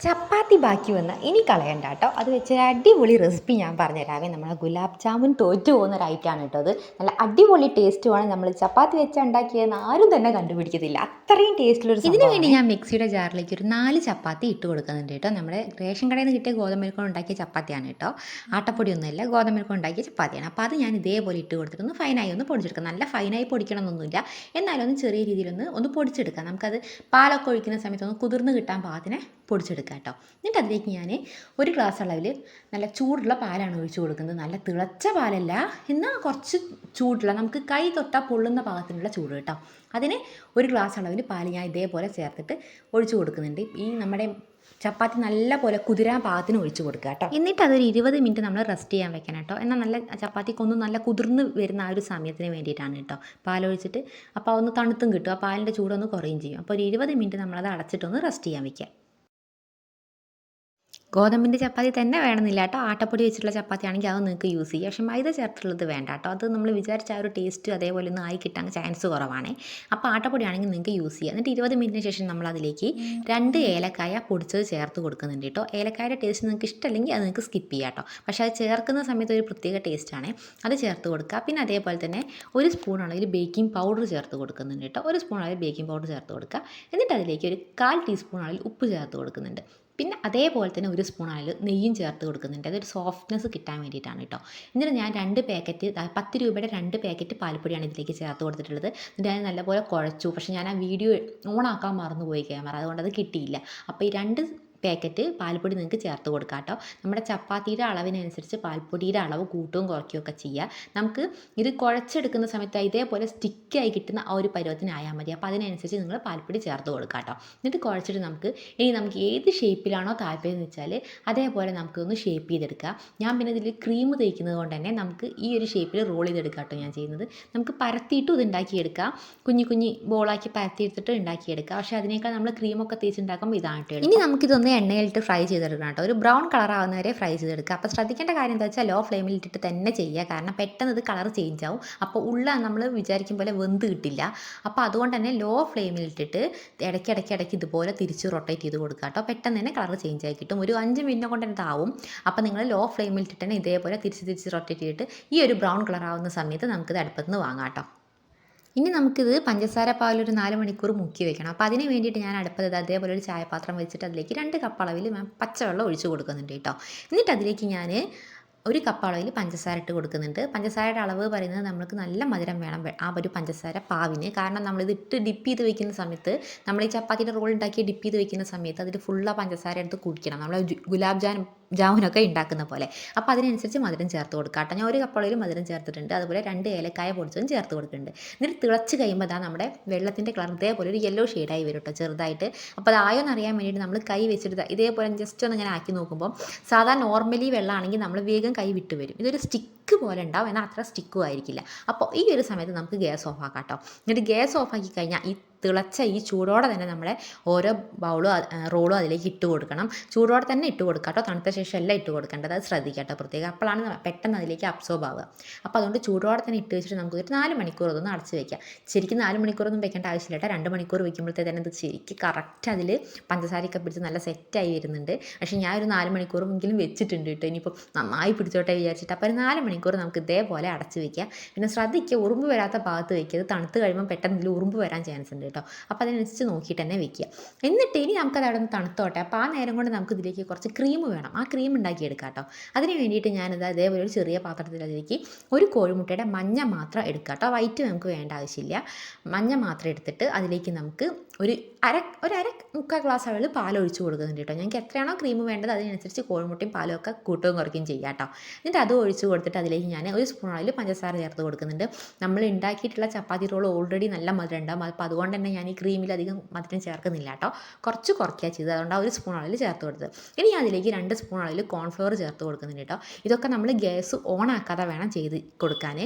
ചപ്പാത്തി ബാക്കി വന്ന് ഇനി കളയണ്ട കേട്ടോ അത് വെച്ചൊരു അടിപൊളി റെസിപ്പി ഞാൻ പറഞ്ഞുതരാവേ. നമ്മളെ ഗുലാബ് ജാമുൻ തോറ്റു പോകുന്ന ഒരു ഐറ്റമാണ് കേട്ടോ അത്. നല്ല അടിപൊളി ടേസ്റ്റുമാണ് നമ്മൾ ചപ്പാത്തി വെച്ച് ഉണ്ടാക്കിയതെന്ന് ആരും തന്നെ കണ്ടുപിടിക്കത്തില്ല. അത്രയും ടേസ്റ്റിലൊരു ഇതിന് വേണ്ടി ഞാൻ മിക്സിയുടെ ജാറിലേക്ക് ഒരു നാല് ചപ്പാത്തി ഇട്ട് കൊടുക്കുന്നുണ്ട് കേട്ടോ. നമ്മുടെ റേഷൻ കടയിൽ നിന്ന് കിട്ടിയ ഗോതമ്പ് ഉണ്ടാക്കിയ ചപ്പാത്തിയാണ് കേട്ടോ. ആട്ടപ്പൊടിയൊന്നുമില്ല ഗോതമ്പ് ഉണ്ടാക്കിയ ചപ്പാത്തിയാണ്. അപ്പോൾ അത് ഞാൻ ഇതേപോലെ ഇട്ട് കൊടുത്തിട്ടൊന്ന് ഫൈനായി ഒന്ന് പൊടിച്ചെടുക്കാം. നല്ല ഫൈനായി പൊടിക്കണമെന്നൊന്നുമില്ല. എന്നാലും ഒന്ന് ചെറിയ രീതിയിലൊന്ന് ഒന്ന് പൊടിച്ചെടുക്കാം. നമുക്കത് പാലൊക്കെ ഒഴിക്കുന്ന സമയത്ത് ഒന്ന് കുതിർന്ന് കിട്ടാൻ പാകത്തിന് പൊടിച്ചെടുക്കാം കേട്ടോ. എന്നിട്ട് അതിലേക്ക് ഞാൻ ഒരു ഗ്ലാസ് അളവിൽ നല്ല ചൂടുള്ള പാലാണ് ഒഴിച്ചു കൊടുക്കുന്നത്. നല്ല തിളച്ച പാലല്ല എന്നാൽ കുറച്ച് ചൂടുള്ള നമുക്ക് കൈ തൊട്ടാൽ പൊള്ളുന്ന പാകത്തിനുള്ള ചൂട് കേട്ടോ. അതിന് ഒരു ഗ്ലാസ് അളവിൽ പാൽ ഞാൻ ഇതേപോലെ ചേർത്തിട്ട് ഒഴിച്ചു കൊടുക്കുന്നുണ്ട്. ഈ നമ്മുടെ ചപ്പാത്തി നല്ല പോലെ കുതിരാൻ പാകത്തിന് ഒഴിച്ച് കൊടുക്കുക കേട്ടോ. എന്നിട്ട് അതൊരു ഇരുപത് മിനിറ്റ് നമ്മൾ റെസ്റ്റ് ചെയ്യാൻ വെക്കണം കേട്ടോ. എന്നാൽ നല്ല ചപ്പാത്തിക്കൊന്നും നല്ല കുതിർന്ന് വരുന്ന ആ ഒരു സമയത്തിന് വേണ്ടിയിട്ടാണ് കേട്ടോ. പാലൊഴിച്ചിട്ട് അപ്പോൾ ഒന്ന് തണുത്തും കിട്ടും. ആ പാലിന്റെ ചൂടൊന്ന് കുറയും ചെയ്യും. അപ്പോൾ ഒരു ഇരുപത് മിനിറ്റ് നമ്മളത് അടച്ചിട്ടൊന്ന് റെസ്റ്റ് ചെയ്യാൻ വെക്കാം ഗോതമ്പിന്റെ ചപ്പാത്തി തന്നെ വേണമെന്നില്ല കേട്ടോ. ആട്ടപ്പൊടി വെച്ചിട്ടുള്ള ചപ്പാത്തി ആണെങ്കിൽ അത് നിങ്ങൾക്ക് യൂസ് ചെയ്യാം. പക്ഷേ മൈദ ചേർത്തുള്ളത് വേണ്ട കേട്ടോ. അത് നമ്മൾ വിചാരിച്ച ആ ഒരു ടേസ്റ്റ് അതേപോലെ ഒന്നും ആയി കിട്ടാൻ ചാൻസ് കുറവാണ്. അപ്പോൾ ആട്ടപ്പൊടി ആണെങ്കിൽ നിങ്ങൾക്ക് യൂസ് ചെയ്യാം. എന്നിട്ട് ഇരുപത് മിനിറ്റിന് ശേഷം നമ്മൾ അതിലേക്ക് രണ്ട് ഏലക്കായ പൊടിച്ചത് ചേർത്ത് കൊടുക്കുന്നുണ്ട് കേട്ടോ. ഏലക്കായയുടെ ടേസ്റ്റ് നിങ്ങൾക്ക് ഇഷ്ടമല്ലെങ്കിൽ അത് നിങ്ങൾക്ക് സ്കിപ്പ് ചെയ്യാം കേട്ടോ. പക്ഷേ അത് ചേർക്കുന്ന സമയത്ത് ഒരു പ്രത്യേക ടേസ്റ്റാണ് അത് ചേർത്ത് കൊടുക്കുക. പിന്നെ അതേപോലെ തന്നെ ഒരു സ്പൂൺ ആണെങ്കിൽ ബേക്കിംഗ് പൗഡർ ചേർത്ത് കൊടുക്കുന്നുണ്ട് കേട്ടോ. ഒരു സ്പൂൺ ആണെങ്കിൽ ബേക്കിംഗ് പൗഡർ ചേർത്ത് കൊടുക്കുക. എന്നിട്ട് അതിലേക്ക് ഒരു കാൽ ടീസ്പൂൺ ആണെങ്കിൽ ഉപ്പ് ചേർത്ത് കൊടുക്കുന്നുണ്ട്. പിന്നെ അതേപോലെ തന്നെ ഒരു സ്പൂൺ അതിൽ നെയ്യും ചേർത്ത് കൊടുക്കുന്നുണ്ട്. അതൊരു സോഫ്റ്റ്നെസ് കിട്ടാൻ വേണ്ടിയിട്ടാണ് കേട്ടോ എന്നിട്ട് ഞാൻ രണ്ട് പാക്കറ്റ് പത്ത് രൂപയുടെ രണ്ട് പാക്കറ്റ് പാൽപ്പൊടിയാണ് ഇതിലേക്ക് ചേർത്ത് കൊടുത്തിട്ടുള്ളത്. എന്നിട്ട് ഞാൻ നല്ലപോലെ കുഴച്ചു. പക്ഷേ ഞാൻ ആ വീഡിയോ ഓണാക്കാൻ മറന്നുപോയി ക്യാമറ അതുകൊണ്ട് അത് കിട്ടിയില്ല. അപ്പോൾ ഈ രണ്ട് പാക്കറ്റ് പാൽപ്പൊടി നിങ്ങൾക്ക് ചേർത്ത് കൊടുക്കാം കേട്ടോ. നമ്മുടെ ചപ്പാത്തിയുടെ അളവിനനുസരിച്ച് പാൽപ്പൊടിയുടെ അളവ് കൂട്ടുകയും കുറയ്ക്കുകയും ഒക്കെ ചെയ്യുക നമുക്ക് ഇത് കുഴച്ചെടുക്കുന്ന സമയത്ത് ഇതേപോലെ സ്റ്റിക്കായി കിട്ടുന്ന ആ ഒരു പരുവത്തിനായാൽ മതി. അപ്പോൾ അതിനനുസരിച്ച് നിങ്ങൾ പാൽപ്പൊടി ചേർത്ത് കൊടുക്കുക കേട്ടോ. എന്നിട്ട് കുഴച്ചിട്ട് നമുക്ക് ഇനി നമുക്ക് ഏത് ഷേപ്പിലാണോ താല്പര്യം എന്ന് വെച്ചാൽ അതേപോലെ നമുക്കൊന്ന് ഷേപ്പ് ചെയ്തെടുക്കുക ഞാൻ പിന്നെ ഇതിൽ ക്രീം തേക്കുന്നത് കൊണ്ട് തന്നെ നമുക്ക് ഈ ഒരു ഷേപ്പിൽ റോൾ ചെയ്തെടുക്കുക കേട്ടോ ഞാൻ ചെയ്യുന്നത്. നമുക്ക് പരത്തിയിട്ടും ഇത് ഉണ്ടാക്കിയെടുക്കാം. കുഞ്ഞു കുഞ്ഞി ബോളാക്കി പരത്തിയെടുത്തിട്ട് ഉണ്ടാക്കിയെടുക്കുക പക്ഷേ അതിനേക്കാൾ നമ്മൾ ക്രീമൊക്കെ തേച്ചുണ്ടാക്കുമ്പോൾ ഇതാണ് കേട്ടോ ഇനി നമുക്കിതൊന്ന് എണ്ണയിലിട്ട് ഫ്രൈ ചെയ്തെടുക്കണം കേട്ടോ. ഒരു ബ്രൗൺ കളർ ആവുന്ന വരെ ഫ്രൈ ചെയ്തെടുക്കുക. അപ്പോൾ ശ്രദ്ധിക്കേണ്ട കാര്യം എന്താ വെച്ചാൽ ലോ ഫ്ലെയിമിൽ ഇട്ടിട്ട് തന്നെ ചെയ്യുക. കാരണം പെട്ടെന്ന് ഇത് കളർ ചേഞ്ച് ആവും. അപ്പോൾ ഉള്ള നമ്മൾ വിചാരിക്കും പോലെ വെന്ത് കിട്ടില്ല. അപ്പോൾ അതുകൊണ്ട് തന്നെ ലോ ഫ്ലെയിമിൽ ഇട്ടിട്ട് ഇടയ്ക്ക് ഇടയ്ക്ക് ഇടയ്ക്ക് ഇതുപോലെ തിരിച്ച് റൊട്ടേറ്റ് ചെയ്ത് കൊടുക്കുക കേട്ടോ. പെട്ടെന്ന് തന്നെ കളർ ചേഞ്ച് ആയി കിട്ടും. ഒരു അഞ്ച് മിനിറ്റ് കൊണ്ട് ഇതാവും. അപ്പോൾ നിങ്ങൾ ലോ ഫ്ലെയിമിൽ ഇട്ടിട്ട് തന്നെ ഇതേപോലെ തിരിച്ച് തിരിച്ച് റൊട്ടേറ്റ് ചെയ്തിട്ട് ഈ ഒരു ബ്രൗൺ കളർ ആവുന്ന സമയത്ത് നമുക്കിത് അടുപ്പത്ത് നിന്ന് വാങ്ങാം കേട്ടോ. ഇനി നമുക്കിത് പഞ്ചസാര പാലൊരു നാല് മണിക്കൂർ മുക്കി വെക്കണം. അപ്പോൾ അതിന് വേണ്ടിയിട്ട് ഞാൻ അടുപ്പത് അതേപോലെ ഒരു ചായപാത്രം വെച്ചിട്ട് അതിലേക്ക് രണ്ട് കപ്പ് അളവിൽ ഞാൻ പച്ചവെള്ളം ഒഴിച്ചു കൊടുക്കുന്നുണ്ട് കേട്ടോ. എന്നിട്ട് അതിലേക്ക് ഞാൻ ഒരു കപ്പ് അളവിൽ പഞ്ചസാര ഇട്ട് കൊടുക്കുന്നുണ്ട്. പഞ്ചസാരയുടെ അളവ് പറയുന്നത് നമ്മൾക്ക് നല്ല മധുരം വേണം ആ ഒരു പഞ്ചസാര പാവിന്. കാരണം നമ്മളിത് ഇട്ട് ഡിപ്പ് ചെയ്ത് വെക്കുന്ന സമയത്ത് നമ്മൾ ഈ ചപ്പാത്തിന്റെ റോൾ ഉണ്ടാക്കി ഡിപ്പ് ചെയ്ത് വെക്കുന്ന സമയത്ത് അതിൽ ഫുള്ള പഞ്ചസാര എടുത്ത് കുടിക്കണം. നമ്മൾ ഗുലാബ് ജാൻ ജാമുനൊക്കെ ഉണ്ടാക്കുന്ന പോലെ. അപ്പോൾ അതിനനുസരിച്ച് മധുരം ചേർത്ത് കൊടുക്കുക കേട്ടോ ഞാൻ ഒരു കപ്പളയിൽ മധുരം ചേർത്തിട്ടുണ്ട്. അതുപോലെ രണ്ട് ഏലക്കായ പൊടിച്ചതും ചേർത്ത് കൊടുക്കുന്നുണ്ട്. എന്നിട്ട് തിളച്ച് കഴിയുമ്പോൾ അതാ നമ്മുടെ വെള്ളത്തിന്റെ കളർ ഇതേപോലെ ഒരു യെല്ലോ ഷെയ്ഡായി വരും കേട്ടോ ചെറുതായിട്ട്. അപ്പോൾ അതായോ എന്ന് അറിയാൻ വേണ്ടിയിട്ട് നമ്മൾ കൈ വെച്ചിട്ട് ഇതേപോലെ ജസ്റ്റ് ഒന്ന് ഇങ്ങനെ ആക്കി നോക്കുമ്പോൾ സാധാരണ നോർമലി വെള്ളമാണെങ്കിൽ നമ്മൾ വേഗം കൈ വിട്ട് വരും. ഇതൊരു സ്റ്റിക്ക് പോലെ ഉണ്ടാവും എന്നാൽ അത്ര സ്റ്റിക്കും ആയിരിക്കില്ല. അപ്പോൾ ഈ ഒരു സമയത്ത് നമുക്ക് ഗ്യാസ് ഓഫ് ആക്കാം കേട്ടോ. എന്നിട്ട് ഗ്യാസ് ഓഫ് ആക്കി കഴിഞ്ഞാൽ ഈ തിളച്ച ഈ ചൂടോടെ തന്നെ നമ്മളെ ഓരോ ബൗളും റോളും അതിലേക്ക് ഇട്ട് കൊടുക്കണം. ചൂടോടെ തന്നെ ഇട്ട് കൊടുക്കുക കേട്ടോ. തണുത്ത ശേഷം എല്ലാം ഇട്ട് കൊടുക്കേണ്ടത് അത് ശ്രദ്ധിക്കുക കേട്ടോ പ്രത്യേകം. അപ്പോഴാണ് പെട്ടെന്ന് അതിലേക്ക് അബ്സോർബ് ആവുക. അപ്പോൾ അതുകൊണ്ട് ചൂടോടെ തന്നെ ഇട്ട് വെച്ചിട്ട് നമുക്ക് ഒരു നാല് മണിക്കൂർ അതൊന്ന് അടച്ച് വെക്കാം. ശരിക്കും നാല് മണിക്കൂറൊന്നും വെക്കേണ്ട ആവശ്യമില്ല കേട്ടോ. രണ്ട് മണിക്കൂർ വെക്കുമ്പോഴത്തേ തന്നെ ഇത് ശരിക്കും കറക്റ്റ് അതിൽ പഞ്ചസാരയൊക്കെ പിടിച്ച് നല്ല സെറ്റായി വരുന്നുണ്ട്. പക്ഷേ ഞാൻ ഒരു നാല് മണിക്കൂറെങ്കിലും വെച്ചിട്ടുണ്ട് കേട്ടോ. ഇനിയിപ്പോൾ നന്നായി പിടിച്ചോട്ടെ വിചാരിച്ചിട്ട്. അപ്പോൾ ഒരു നാല് മണിക്കൂർ നമുക്ക് ഇതേപോലെ അടച്ച് വെക്കാം. പിന്നെ ശ്രദ്ധിക്കുക ഉറുമ്പ് വരാത്ത ഭാഗത്ത് വെക്കുക തണുത്ത് കഴിയുമ്പോൾ പെട്ടെന്ന് ഇതിൽ ഉറുമ്പ് വരാൻ ചാൻസ് ഉണ്ട് കേട്ടോ. അപ്പോൾ അതിനനുസരിച്ച് നോക്കിയിട്ട് തന്നെ വെക്കുക. എന്നിട്ട് ഇനി നമുക്കത് അവിടെ നിന്ന് തണുത്തോട്ടെ. അപ്പോൾ ആ നേരം കൊണ്ട് നമുക്ക് ഇതിലേക്ക് കുറച്ച് ക്രീം വേണം. ആ ക്രീം ഉണ്ടാക്കിയെടുക്കാം കേട്ടോ. അതിന് വേണ്ടിയിട്ട് ഞാനിത് അതേപോലെ ഒരു ചെറിയ പാത്രത്തിൽ അതിലേക്ക് ഒരു കോഴിമുട്ടയുടെ മഞ്ഞ മാത്രം എടുക്കുക കേട്ടോ. വൈറ്റ് നമുക്ക് വേണ്ട ആവശ്യമില്ല. മഞ്ഞ മാത്രം എടുത്തിട്ട് അതിലേക്ക് നമുക്ക് ഒരു അര ഒരു അര മുക്കാൽ ഗ്ലാസ് അളവിൽ പാൽ ഒഴിച്ച് കൊടുക്കുന്നുണ്ട് കേട്ടോ. ഞങ്ങൾക്ക് എത്രയാണോ ക്രീം വേണ്ടത് അതിനനുസരിച്ച് കോഴിമുട്ടയും പാലും ഒക്കെ കൂട്ടുകയും കുറയ്ക്കുകയും ചെയ്യാം കേട്ടോ. എന്നിട്ട് അത് ഒഴിച്ച് കൊടുത്തിട്ട് അതിലേക്ക് ഞാൻ ഒരു സ്പൂൺ അളവിൽ പഞ്ചസാര ചേർത്ത് കൊടുക്കുന്നുണ്ട്. നമ്മൾ ഉണ്ടാക്കിയിട്ടുള്ള ചപ്പാത്തി റോൾ ഓൾറെഡി നല്ല മധുരം ഉണ്ടാവും അപ്പോൾ അതുകൊണ്ട് തന്നെ ഞാൻ ഈ ക്രീമിൽ അധികം മധുരം ചേർക്കുന്നില്ല കേട്ടോ. കുറച്ച് കുറയ്ക്കുക ചെയ്തത്. അതുകൊണ്ട് ആ ഒരു സ്പൂൺ അളവിൽ ചേർത്ത് കൊടുത്തത്. ഇനി അതിലേക്ക് രണ്ട് സ്പൂൺ അളവിൽ കോൺഫ്ലവർ ചേർത്ത് കൊടുക്കുന്നുണ്ട് കേട്ടോ. ഇതൊക്കെ നമ്മൾ ഗ്യാസ് ഓൺ ആക്കാതെ വേണം ചെയ്ത് കൊടുക്കാൻ.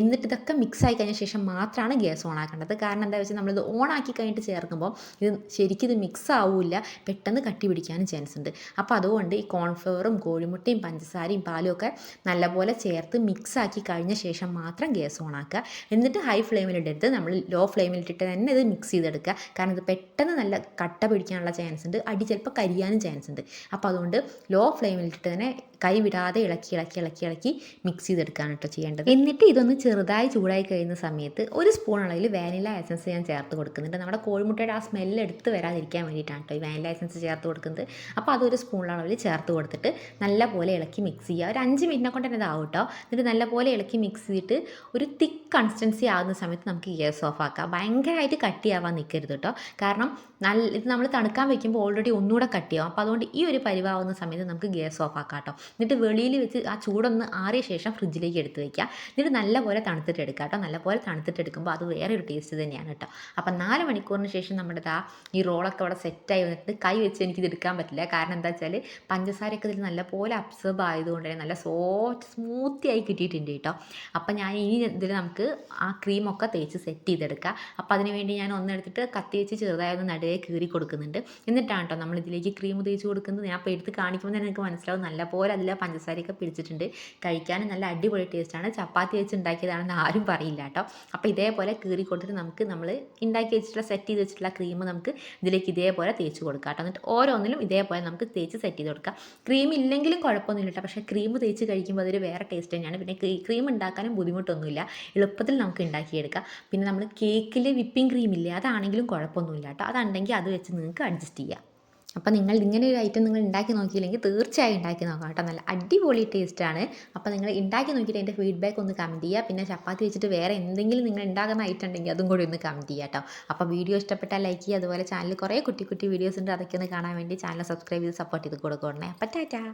എന്നിട്ട് ഇതൊക്കെ മിക്സ് ആയി കഴിഞ്ഞ ശേഷം മാത്രമാണ് ഗ്യാസ് ഓൺ ആക്കേണ്ടത് കാരണം എന്താ വെച്ചാൽ നമ്മളിത് ഓൺ ആക്കി കഴിഞ്ഞിട്ട് ചേർക്കുമ്പോൾ ഇത് ശരിക്കും ഇത് മിക്സ് ആവില്ല. പെട്ടെന്ന് കട്ടി പിടിക്കാനും ചാൻസ് ഉണ്ട്. അപ്പോൾ അതുകൊണ്ട് ഈ കോൺഫ്ലവറും കോഴിമുട്ടയും പഞ്ചസാരയും പാലും ഒക്കെ നല്ലപോലെ ചേർത്ത് ചേർത്ത് മിക്സ് ആക്കി കഴിഞ്ഞ ശേഷം മാത്രം ഗ്യാസ് ഓൺ ആക്കുക എന്നിട്ട് ഹൈ ഫ്ലെയിമിലിട്ടിട്ട് നമ്മൾ ലോ ഫ്ലെയിമിലിട്ടിട്ട് തന്നെ ഇത് മിക്സ് ചെയ്തെടുക്കുക. കാരണം ഇത് പെട്ടെന്ന് നല്ല കട്ട പിടിക്കാനുള്ള ചാൻസ് ഉണ്ട്. അടി ചിലപ്പോൾ കരിയാനും ചാൻസ് ഉണ്ട്. അപ്പോൾ അതുകൊണ്ട് ലോ ഫ്ലെയിമിലിട്ടിട്ട് തന്നെ കൈ വിടാതെ ഇളക്കി ഇളക്കി ഇളക്കി ഇളക്കി മിക്സ് ചെയ്തെടുക്കുകയാണ് കേട്ടോ ചെയ്യേണ്ടത്. എന്നിട്ട് ഇതൊന്ന് ചെറുതായി ചൂടായി കഴിയുന്ന സമയത്ത് ഒരു സ്പൂൺ അളവിൽ വാനില എസൻസ് ഞാൻ ചേർത്ത് കൊടുക്കുന്നുണ്ട്. നമ്മുടെ കോഴിമുട്ടയുടെ ആ സ്മെല്ല് എടുത്ത് വരാതിരിക്കാൻ വേണ്ടിയിട്ടാണ് കേട്ടോ ഈ വാനില എസൻസ് ചേർത്ത് കൊടുക്കുന്നത്. അപ്പോൾ അതൊരു സ്പൂൺ അളവിൽ ചേർത്ത് കൊടുത്തിട്ട് നല്ലപോലെ ഇളക്കി മിക്സ് ചെയ്യുക. ഒരു അഞ്ച് മിനിറ്റിനെ കൊണ്ട് തന്നെ ഇതാവും കേട്ടോ. എന്നിട്ട് നല്ലപോലെ ഇളക്കി മിക്സ് ചെയ്തിട്ട് ഒരു തിക്ക് കൺസിസ്റ്റൻസി ആകുന്ന സമയത്ത് നമുക്ക് ഗ്യാസ് ഓഫ് ആക്കാം. ഭയങ്കരമായിട്ട് കട്ടിയാവാൻ നിൽക്കരുത് കേട്ടോ കാരണം നല്ല ഇത് നമ്മൾ തണുക്കാൻ വെക്കുമ്പോൾ ഓൾറെഡി ഒന്നുകൂടെ കട്ടിയാവും. അപ്പോൾ അതുകൊണ്ട് ഈ ഒരു പരിവാവുന്ന സമയത്ത് നമുക്ക് ഗ്യാസ് ഓഫ് ആക്കാം കേട്ടോ എന്നിട്ട് വെളിയിൽ വെച്ച് ആ ചൂടൊന്ന് ആറിയ ശേഷം ഫ്രിഡ്ജിലേക്ക് എടുത്ത് വയ്ക്കുക എന്നിട്ട് നല്ലപോലെ തണുത്തിട്ട് എടുക്കുക കേട്ടോ നല്ലപോലെ തണുത്തിട്ട് എടുക്കുമ്പോൾ അത് വേറെ ഒരു ടേസ്റ്റ് തന്നെയാണ് കേട്ടോ അപ്പം നാല് മണിക്കൂറിന് ശേഷം നമ്മുടെ ആ ഈ റോളൊക്കെ അവിടെ സെറ്റായി വന്നിട്ട് കൈ വെച്ച് എനിക്കിത് എടുക്കാൻ പറ്റില്ല. കാരണം എന്താ വെച്ചാൽ പഞ്ചസാരയൊക്കെ ഇതിൽ നല്ലപോലെ അബ്സർബ് ആയതുകൊണ്ട് തന്നെ നല്ല സോഫ്റ്റ് സ്മൂത്തി ആയി കിട്ടിയിട്ടുണ്ട് കേട്ടോ. അപ്പം ഞാൻ ഇനി ഇതിൽ നമുക്ക് ആ ക്രീമൊക്കെ തേച്ച് സെറ്റ് ചെയ്തെടുക്കുക അപ്പോൾ അതിന് വേണ്ടി ഞാൻ ഒന്നെടുത്തിട്ട് കത്തി വെച്ച് ചെറുതായി ഒന്ന് നടുവേ കീറി കൊടുക്കുന്നുണ്ട്. എന്നിട്ടാണ് കേട്ടോ നമ്മൾ ഇതിലേക്ക് ക്രീം തേച്ച് കൊടുക്കുന്നത്. ഞാൻ അപ്പോൾ എടുത്ത് കാണിക്കുമ്പോൾ തന്നെ എനിക്ക് മനസ്സിലാവും. നല്ലപോലെ അതിൽ പഞ്ചസാരയൊക്കെ പിടിച്ചിട്ടുണ്ട്. കഴിക്കാനും നല്ല അടിപൊളി ടേസ്റ്റാണ് ചപ്പാത്തി വെച്ച് ഉണ്ടാക്കിയതാണെന്ന് ആരും പറയില്ല കേട്ടോ. അപ്പോൾ ഇതേപോലെ കീറി കൊടുത്തിട്ട് നമുക്ക് നമ്മൾ ഉണ്ടാക്കി വെച്ചിട്ടുള്ള സെറ്റ് ചെയ്ത് വെച്ചിട്ടുള്ള ക്രീം നമുക്ക് ഇതിലേക്ക് ഇതേപോലെ തേച്ച് കൊടുക്കാം കേട്ടോ. എന്നിട്ട് ഓരോന്നിലും ഇതേപോലെ നമുക്ക് തേച്ച് സെറ്റ് ചെയ്ത് കൊടുക്കാം. ക്രീം ഇല്ലെങ്കിലും കുഴപ്പമൊന്നുമില്ല കേട്ടോ. പക്ഷേ ക്രീം തേച്ച് കഴിക്കുമ്പോൾ അതൊരു വേറെ ടേസ്റ്റ് തന്നെയാണ്. പിന്നെ ക്രീം ഉണ്ടാക്കാനും ബുദ്ധിമുട്ടൊന്നുമില്ല. എളുപ്പത്തിൽ നമുക്ക് ഉണ്ടാക്കിയെടുക്കാം. പിന്നെ നമ്മൾ കേക്കിൽ വിപ്പിംഗ് ക്രീം ഇല്ലേ അതാണെങ്കിലും കുഴപ്പമൊന്നുമില്ല കേട്ടോ. അതുണ്ടെങ്കിൽ അത് വെച്ച് നിങ്ങൾക്ക് അഡ്ജസ്റ്റ് ചെയ്യാം. അപ്പോൾ നിങ്ങൾ ഇങ്ങനെ ഒരു ഐറ്റം നിങ്ങൾ ഉണ്ടാക്കി നോക്കിയില്ലെങ്കിൽ തീർച്ചയായും ഉണ്ടാക്കി നോക്കാം കേട്ടോ. നല്ല അടിപൊളി ടേസ്റ്റാണ് അപ്പോൾ നിങ്ങൾ ഉണ്ടാക്കി നോക്കിയിട്ട് അതിന്റെ ഫീഡ്ബാക്ക് ഒന്ന് കമന്റ് ചെയ്യുക. പിന്നെ ചപ്പാത്തി വെച്ചിട്ട് വേറെ എന്തെങ്കിലും നിങ്ങൾ ഉണ്ടാക്കുന്ന ഐറ്റം ഉണ്ടെങ്കിൽ അതും കൂടി ഒന്ന് കമന്റ് ചെയ്യുക കേട്ടോ. അപ്പോൾ വീഡിയോ ഇഷ്ടപ്പെട്ടാൽ ലൈക്ക് ചെയ്യുക. അതുപോലെ ചാനൽ കുറേ കുട്ടി കുട്ടി വീഡിയോസ് ഉണ്ട്. അതൊക്കെ ഒന്ന് കാണാൻ വേണ്ടി ചാനൽ സബ്സ്ക്രൈബ് ചെയ്ത് സപ്പോർട്ട് ചെയ്ത് കൊടുക്കണേ അപ്പോൾ ടാറ്റാ.